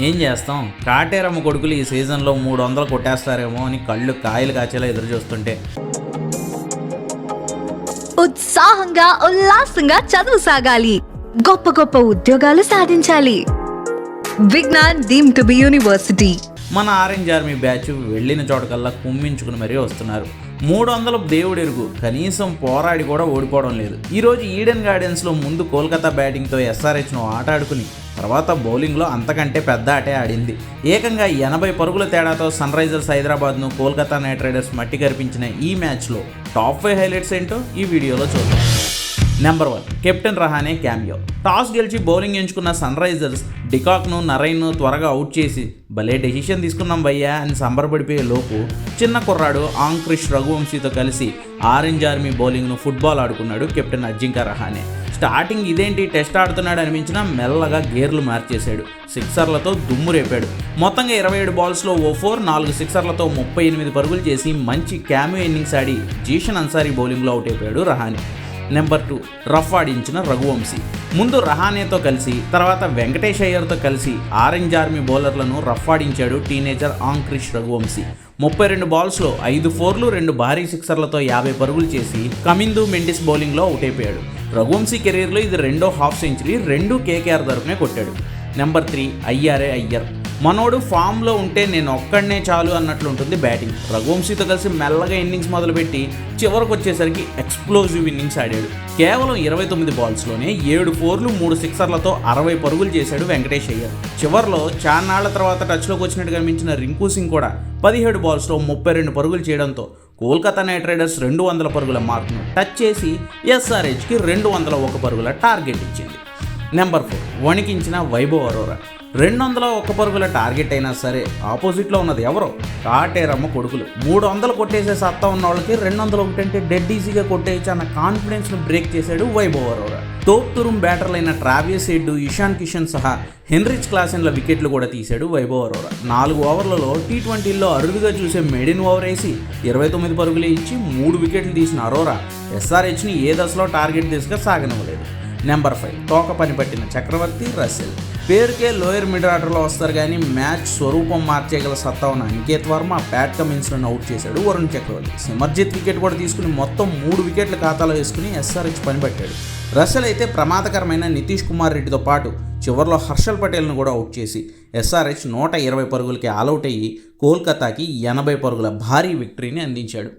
ఏం చేస్తాం? కాటేరమ్మ కొడుకులు ఈ సీజన్లో మూడు వందలు కొట్టేస్తారేమో అని కళ్ళు కాయలు కాచేలా ఎదురు చూస్తుంటే. ఉత్సాహంగా ఉల్లాసంగా చదువు సాగాలి. గొప్ప గొప్ప ఉద్యోగాలు సాధించాలి. Vignan deemed to be university. మన ఆరెంజ్ ఆర్మీ బ్యాచ్ వెళ్ళిన చోటకల్లా కుమ్మించుకుని మరీ వస్తున్నారు. మూడు వందల దేవుడు ఎరుగు కనీసం పోరాడి కూడా ఓడిపోవడం లేదు. ఈరోజు ఈడెన్ గార్డెన్స్లో ముందు కోల్కతా బ్యాటింగ్తో ఎస్ఆర్హెచ్ను ఆట ఆడుకుని తర్వాత బౌలింగ్లో అంతకంటే పెద్ద ఆటే ఆడింది. ఏకంగా ఎనభై పరుగుల తేడాతో సన్ రైజర్స్ హైదరాబాద్ను కోల్కతా నైట్ రైడర్స్ మట్టి కరిపించిన ఈ మ్యాచ్లో టాప్ ఫైవ్ హైలైట్స్ ఏంటో ఈ వీడియోలో చూద్దాం. Number one captain Rahane cameo. Toss గెలిచి బౌలింగ్ ఎంచుకున్న సన్ రైజర్స్ డికాక్ను నరైన్ను త్వరగా అవుట్ చేసి భలే డెసిషన్ తీసుకున్నాం భయ్యా అని సంబరపడిపోయే లోపు చిన్న కుర్రాడు ఆంక్రిష్ రఘువంశీతో కలిసి ఆరెంజ్ ఆర్మీ బౌలింగ్ను ఫుట్బాల్ ఆడుకున్నాడు కెప్టెన్ అజింకా రహానే. స్టార్టింగ్ ఇదేంటి టెస్ట్ ఆడుతున్నాడు అనిపించినా మెల్లగా గేర్లు మార్చేశాడు. సిక్సర్లతో దుమ్ము రేపాడు. మొత్తంగా ఇరవై ఏడు బాల్స్లో ఓ ఫోర్ నాలుగు సిక్సర్లతో ముప్పై ఎనిమిది పరుగులు చేసి మంచి క్యామ్యూ ఇన్నింగ్స్ ఆడి జీషన్ అన్సారీ బౌలింగ్లో అవుట్ అయిపోయాడు రహానే. నెంబర్ టూ రఫ్ ఆడించిన రఘువంశీ. ముందు రహానేతో కలిసి తర్వాత వెంకటేష్ అయ్యర్తో కలిసి ఆరెంజ్ ఆర్మీ బౌలర్లను రఫ్ ఆడించాడు టీనేజర్ ఆంక్రిష్ రఘువంశీ. ముప్పై రెండు బాల్స్లో ఐదు ఫోర్లు రెండు భారీ సిక్సర్లతో యాభై పరుగులు చేసి కమిందు మెండిస్ బౌలింగ్లో అవుట్ అయిపోయాడు. రఘువంశీ కెరీర్లో ఇది రెండో హాఫ్ సెంచరీ రెండు కేకేఆర్ తరఫునే కొట్టాడు. నెంబర్ త్రీ అయ్యారే అయ్యర్. మనోడు ఫామ్లో ఉంటే నేను ఒక్కడనే చాలు అన్నట్లు ఉంటుంది బ్యాటింగ్. రఘువంశీతో కలిసి మెల్లగా ఇన్నింగ్స్ మొదలుపెట్టి చివరకు వచ్చేసరికి ఎక్స్ప్లోజివ్ ఇన్నింగ్స్ ఆడాడు. కేవలం ఇరవై తొమ్మిది బాల్స్లోనే ఏడు ఫోర్లు మూడు సిక్సర్లతో అరవై పరుగులు చేశాడు వెంకటేష్ అయ్యర్. చివర్లో చాన్నాళ్ళ తర్వాత టచ్లోకి వచ్చినట్టు కనిపించిన రింకు సింగ్ కూడా పదిహేడు బాల్స్లో ముప్పై రెండు పరుగులు చేయడంతో కోల్కతా నైట్ రైడర్స్ రెండు వందల పరుగుల మార్క్ను టచ్ చేసి ఎస్ఆర్హెచ్కి రెండు వందల ఒక పరుగుల టార్గెట్ ఇచ్చింది. నెంబర్ ఫోర్ వణికించిన వైభవ్ అరోరా. రెండు వందల ఒక్క పరుగుల టార్గెట్ అయినా సరే ఆపోజిట్లో ఉన్నది ఎవరో? కాటేరమ్మ కొడుకులు. మూడు వందలు కొట్టేసే సత్తా ఉన్న వాళ్ళకి రెండు వందలు ఒకటి అంటే డెడ్ ఈజీగా కొట్టేయచ్చు అన్న కాన్ఫిడెన్స్ను బ్రేక్ చేశాడు వైభవ్ అరోరా. తోప్తురుం బ్యాటర్లైన ట్రావియస్ హెడ్ ఇషాన్ కిషన్ సహా హెన్రిచ్ క్లాసెన్ల వికెట్లు కూడా తీశాడు వైభవ్ అరోరా. నాలుగు ఓవర్లలో టీ ట్వంటీల్లో అరుదుగా చూసే మెడిన్ ఓవర్ వేసి ఇరవై తొమ్మిది పరుగులు ఇచ్చి మూడు వికెట్లు తీసిన అరోరా ఎస్ఆర్హెచ్ని ఏ దశలో టార్గెట్ దిశగా సాగనివ్వలేదు. నెంబర్ ఫైవ్ తోక పని పట్టిన చక్రవర్తి రసెల్ పేరుకే లోయర్ మిడ్ ఆర్డర్లో వస్తారు కానీ మ్యాచ్ స్వరూపం మార్చేయగల సత్తా ఉన్న అనికేత్ వర్మ ప్యాట్ కమిన్స్లను అవుట్ చేశాడు వరుణ్ చక్రవర్తి. సిమర్జిత్ వికెట్ కూడా తీసుకుని మొత్తం మూడు వికెట్ల ఖాతాలో వేసుకుని ఎస్ఆర్హెచ్ పనిపట్టాడు. రసెల్ అయితే ప్రమాదకరమైన నితీష్ కుమార్ రెడ్డితో పాటు చివరిలో హర్షల్ పటేల్ను కూడా అవుట్ చేసి ఎస్ఆర్హెచ్ నూట ఇరవై పరుగులకి ఆలౌట్ అయ్యి కోల్కతాకి ఎనభై పరుగుల భారీ విక్టరీని అందించాడు.